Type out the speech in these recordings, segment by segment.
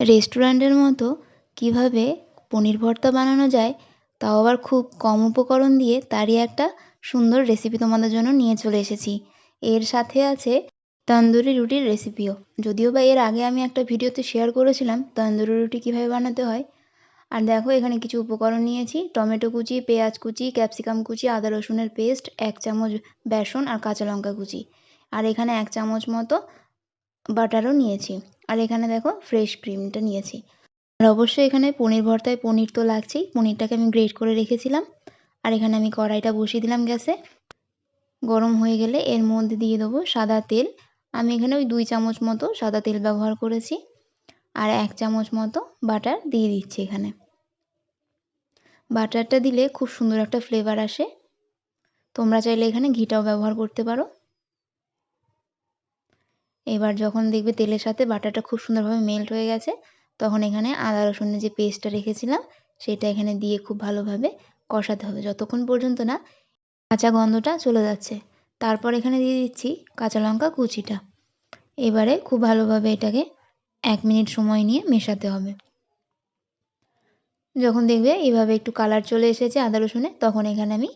রেস্টুরেন্টের মতো কীভাবে পনির ভর্তা বানানো যায়, তাও আবার খুব কম উপকরণ দিয়ে তারই একটা সুন্দর রেসিপি তোমাদের জন্য নিয়ে চলে এসেছি। এর সাথে আছে তন্দুরি রুটির রেসিপিও যদিও বা এর আগে আমি একটা ভিডিওতে শেয়ার করেছিলাম তন্দুরি রুটি কীভাবে বানাতে হয়। আর দেখো, এখানে কিছু উপকরণ নিয়েছি। টমেটো কুচি, পেঁয়াজ কুচি ক্যাপসিকাম কুচি, আদা রসুনের পেস্ট এক চামচ বেসন আর কাঁচা লঙ্কা কুচি। আর এখানে এক চামচ মতো বাটারও নিয়েছি। আর এখানে দেখো ফ্রেশ ক্রিমটা নিয়েছি। আর অবশ্যই এখানে পনির ভর্তায় পনির তো লাগছেই, পনিরটাকে আমি গ্রেট করে রেখেছিলাম। আর এখানে আমি কড়াইটা বসিয়ে দিলাম গ্যাসে। গরম হয়ে গেলে এর মধ্যে দিয়ে দেবো সাদা তেল। আমি এখানে ওই দুই চামচ মতো সাদা তেল ব্যবহার করেছি। আর এক চামচ মতো বাটার দিয়ে দিচ্ছি এখানে। বাটারটা দিলে খুব সুন্দর একটা ফ্লেভার আসে। তোমরা চাইলে এখানে ঘিটাও ব্যবহার করতে পারো। এবার যখন দেখবে তেলের সাথে বাটারটা খুব সুন্দরভাবে মেল্ট হয়ে গেছে, তখন এখানে আদা রসুনের যে পেস্টটা রেখেছিলাম, সেটা এখানে দিয়ে খুব ভালোভাবে কষাতে হবে। যতক্ষণ পর্যন্ত না কাঁচা গন্ধটা চলে যাচ্ছে, তারপর এখানে দিয়ে দিচ্ছি কাঁচা লঙ্কা কুচিটা। এবারে খুব ভালোভাবে এটাকে এক মিনিট সময় নিয়ে মেশাতে হবে। যখন দেখবে এইভাবে একটু কালার চলে এসেছে আদা রসুনে, তখন এখানে আমি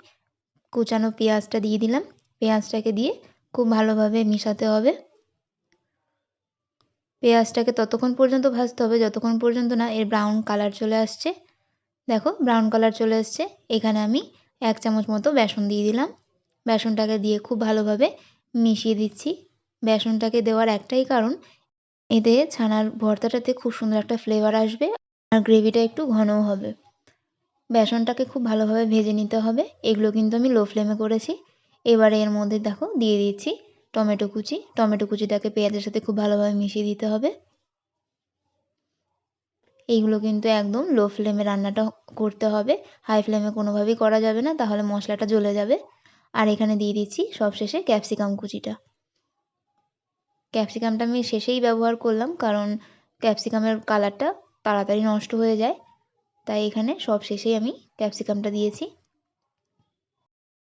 কুচানো পেঁয়াজটা দিয়ে দিলাম। পেঁয়াজটাকে দিয়ে খুব ভালোভাবে মেশাতে হবে। পেঁয়াজটাকে ততক্ষণ পর্যন্ত ভাজতে হবে, যতক্ষণ পর্যন্ত না এর ব্রাউন কালার চলে আসছে। দেখো ব্রাউন কালার চলে আসছে। এখানে আমি এক চামচ মতো বেসন দিয়ে দিলাম। বেসনটাকে দিয়ে খুব ভালোভাবে মিশিয়ে দিচ্ছি। বেসনটাকে দেওয়ার একটাই কারণ, এতে ছানার ভর্তাটাতে খুব সুন্দর একটা ফ্লেভার আসবে আর গ্রেভিটা একটু ঘনও হবে। বেসনটাকে খুব ভালোভাবে ভেজে নিতে হবে। এগুলো কিন্তু আমি লো ফ্লেমে করেছি। এবারে এর মধ্যে দেখো, দিয়ে দিচ্ছি টমেটো কুচি। টমেটো কুচিটাকে পেঁয়াজের সাথে খুব ভালোভাবে মিশিয়ে দিতে হবে। এইগুলো কিন্তু একদম লো ফ্লেমে রান্নাটা করতে হবে। হাই ফ্লেমে কোনোভাবেই করা যাবে না, তাহলে মশলাটা জ্বলে যাবে। আর এখানে দিয়ে দিচ্ছি সবশেষে ক্যাপসিকাম কুচিটা। ক্যাপসিকামটা আমি শেষেই ব্যবহার করলাম, কারণ ক্যাপসিকামের কালারটা তাড়াতাড়ি নষ্ট হয়ে যায়। তাই এখানে সব শেষেই আমি ক্যাপসিকামটা দিয়েছি।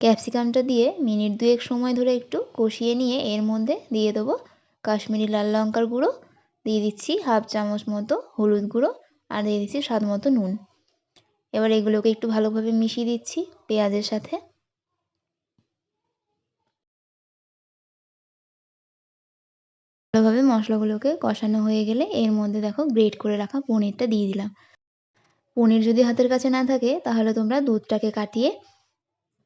ক্যাপসিকামটা দিয়ে মিনিট দুয়েক সময় ধরে একটু কষিয়ে নিয়ে এর মধ্যে দিয়ে দেবো কাশ্মীরি লাল লঙ্কার গুঁড়ো, দিয়ে দিচ্ছি হাফ চামচ মতো হলুদ গুঁড়ো আর দিয়ে দিচ্ছি স্বাদ মতো নুন। এবার এগুলোকে একটু ভালোভাবে মিশিয়ে দিচ্ছি পেঁয়াজের সাথে। ভালোভাবে মশলাগুলোকে কষানো হয়ে গেলে এর মধ্যে দেখো গ্রেট করে রাখা পনিরটা দিয়ে দিলাম। পনির যদি হাতের কাছে না থাকে তাহলে তোমরা দুধটাকে কাটিয়ে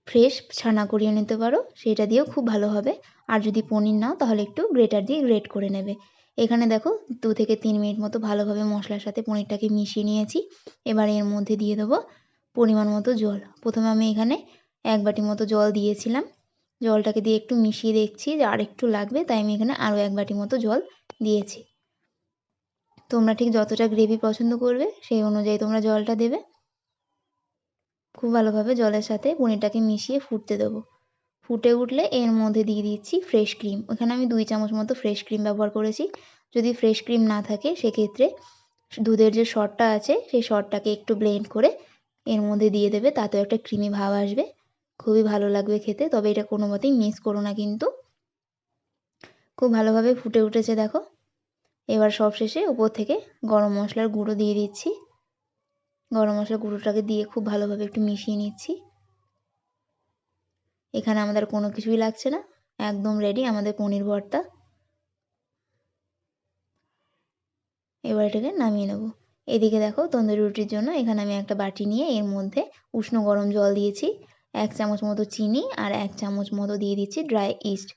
ফ্রেশ ছানা করিয়ে নিতে পারো। সেটা দিয়েও খুব ভালো হবে। আর যদি পনির নাও, তাহলে একটু গ্রেটার দিয়ে গ্রেট করে নেবে। এখানে দেখো, দু থেকে তিন মিনিট মতো ভালোভাবে মশলার সাথে পনিরটাকে মিশিয়ে নিয়েছি। এবার এর মধ্যে দিয়ে দেবো পরিমাণ মতো জল। প্রথমে আমি এখানে এক বাটি মতো জল দিয়েছিলাম। জলটাকে দিয়ে একটু মিশিয়ে দেখছি যে আর একটু লাগবে, তাই আমি এখানে আরও এক বাটি মতো জল দিয়েছি। তোমরা ঠিক যতটা গ্রেভি পছন্দ করবে, সেই অনুযায়ী তোমরা জলটা দেবে। খুব ভালোভাবে জলের সাথে পনিরটাকে মিশিয়ে ফুটতে দেবো। ফুটে উঠলে এর মধ্যে দিয়ে দিচ্ছি ফ্রেশ ক্রিম ওখানে আমি দুই চামচ মতো ফ্রেশ ক্রিম ব্যবহার করেছি। যদি ফ্রেশ ক্রিম না থাকে, সেক্ষেত্রে দুধের যে শটটা আছে, সেই শটটাকে একটু ব্লেন্ড করে এর মধ্যে দিয়ে দেবে। তাতেও একটা ক্রিমি ভাব আসবে। খুবই ভালো লাগবে খেতে। তবে এটা কোনো মতেই মিস করো না কিন্তু। খুব ভালোভাবে ফুটে উঠেছে দেখো। এবার সব শেষে উপর থেকে গরম মশলার গুঁড়ো দিয়ে দিচ্ছি। গরম মশলার গুঁড়োটাকে দিয়ে খুব ভালোভাবে একটু মিশিয়ে নিচ্ছি। এখানে আমাদের কোনো কিছুই লাগছে না। একদম রেডি আমাদের পনির ভর্তা। এবার এটাকে নামিয়ে নেব। এদিকে দেখো তন্দুরি রুটির জন্য এখানে আমি একটা বাটি নিয়ে এর মধ্যে উষ্ণ গরম জল দিয়েছি। এক চামচ মতো চিনি আর এক চামচ মতো দিয়ে দিচ্ছি ড্রাই ইস্ট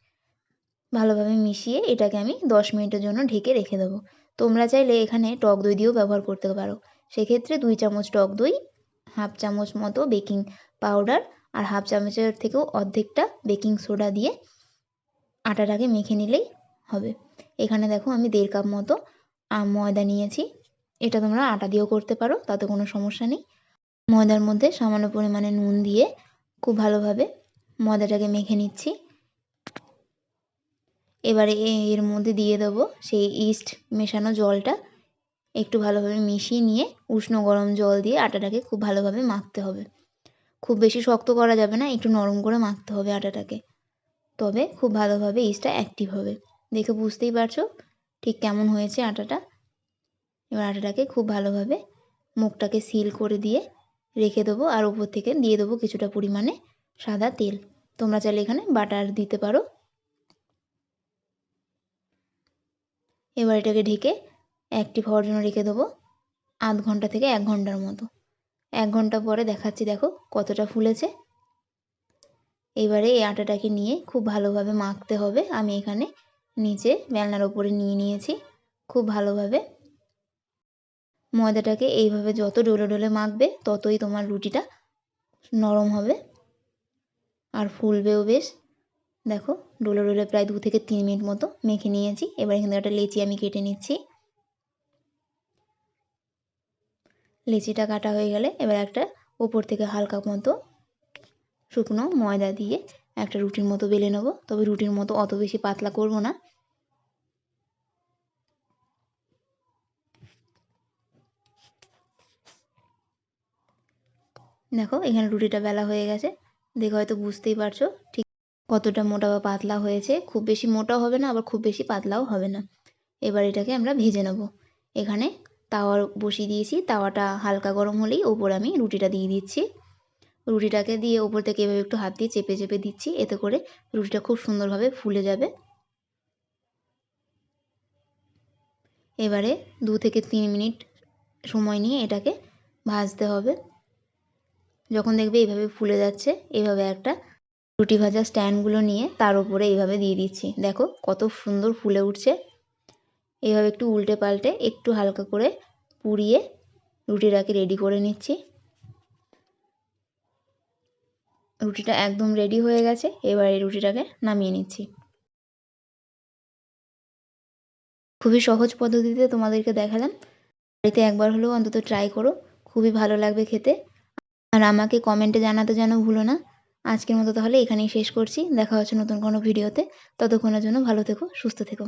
ভালোভাবে মিশিয়ে এটাকে আমি দশ মিনিটের জন্য ঢেকে রেখে দেবো। তোমরা চাইলে এখানে টক দই দিয়েও ব্যবহার করতে পারো। সেক্ষেত্রে দুই চামচ টক দই, হাফ চামচ মতো বেকিং পাউডার আর হাফ চামচের থেকেও অর্ধেকটা বেকিং সোডা দিয়ে আটাটাকে মেখে নিলেই হবে। এখানে দেখো আমি দেড় কাপ মতো ময়দা নিয়েছি। এটা তোমরা আটা দিয়েও করতে পারো, তাতে কোনো সমস্যা নেই। ময়দার মধ্যে সামান্য পরিমাণে নুন দিয়ে খুব ভালোভাবে ময়দাটাকে মেখে নিচ্ছি। এবারে এর মধ্যে দিয়ে দেবো সেই ইস্ট মেশানো জলটা। একটু ভালোভাবে মিশিয়ে নিয়ে উষ্ণ গরম জল দিয়ে আটাটাকে খুব ভালোভাবে মাখতে হবে। খুব বেশি শক্ত করা যাবে না, একটু নরম করে মাখতে হবে আটাটাকে। তবে খুব ভালোভাবে ইস্টটা অ্যাক্টিভ হবে। দেখে বুঝতেই পারছ ঠিক কেমন হয়েছে আটাটা? এবার আটাটাকে খুব ভালোভাবে মুখটাকে সিল করে দিয়ে রেখে দেবো আর উপর থেকে দিয়ে দেবো কিছুটা পরিমাণে সাদা তেল। তোমরা চাইলে এখানে বাটার দিতে পারো। এবার এটাকে ঢেকে অ্যাক্টিভ হওয়ার জন্য রেখে দেবো আধ ঘণ্টা থেকে এক ঘণ্টার মতো। এক ঘণ্টা পরে দেখাচ্ছি, দেখো কতটা ফুলেছে। এবারে এই আটাটাকে নিয়ে খুব ভালোভাবে মাখতে হবে। আমি এখানে নিচে বেলনার ওপরে নিয়ে নিয়েছি। খুব ভালোভাবে ময়দাটাকে এইভাবে যত ডোলে ডোলে মাখবে, ততই তোমার রুটিটা নরম হবে আর ফুলবেও বেশ। দেখো, ডোলে ডোলে প্রায় দু থেকে তিন মিনিট মতো মেখে নিয়েছি। এবার এখানে একটা লেচি আমি কেটে নিচ্ছি। লেচিটা কাটা হয়ে গেলে এবার একটা ওপর থেকে হালকা মতো শুকনো ময়দা দিয়ে একটা রুটির মতো বেলে নেব। তবে রুটির মতো অত বেশি পাতলা করব না। দেখো, এখানে রুটিটা বেলা হয়ে গেছে। দেখে হয়তো বুঝতেই পারছ ঠিক কতটা মোটা বা পাতলা হয়েছে। খুব বেশি মোটাও হবে না, আবার খুব বেশি পাতলাও হবে না। এবার এটাকে আমরা ভেজে নেব। এখানে তাওয়া বসিয়ে দিয়েছি। তাওয়াটা হালকা গরম হলেই ওপর আমি রুটিটা দিয়ে দিচ্ছি। রুটিটাকে দিয়ে ওপর থেকে এভাবে একটু হাত দিয়ে চেপে চেপে দিচ্ছি। এতে করে রুটিটা খুব সুন্দরভাবে ফুলে যাবে। এবারে দু থেকে তিন মিনিট সময় নিয়ে এটাকে ভাজতে হবে। যখন দেখবে এইভাবে ফুলে যাচ্ছে, এভাবে একটা রুটি ভাজা স্ট্যান্ডগুলো নিয়ে তার উপরে এইভাবে দিয়ে দিচ্ছি। দেখো কত সুন্দর ফুলে উঠছে। এইভাবে একটু উল্টে পাল্টে একটু হালকা করে পুড়িয়ে রুটিটাকে রেডি করে নিচ্ছি। রুটিটা একদম রেডি হয়ে গেছে, এবার এই রুটিটাকে নামিয়ে নিচ্ছি। খুবই সহজ পদ্ধতিতে তোমাদেরকে দেখালাম। বাড়িতে একবার হলেও অন্তত ট্রাই করো, খুবই ভালো লাগবে খেতে। আর আমাকে কমেন্টে জানাতে যেন ভুলো না। আজকের মতো তাহলে এখানেই শেষ করছি। দেখা হচ্ছে নতুন কোনো ভিডিওতে ততক্ষণের জন্য ভালো থেকো, সুস্থ থেকো।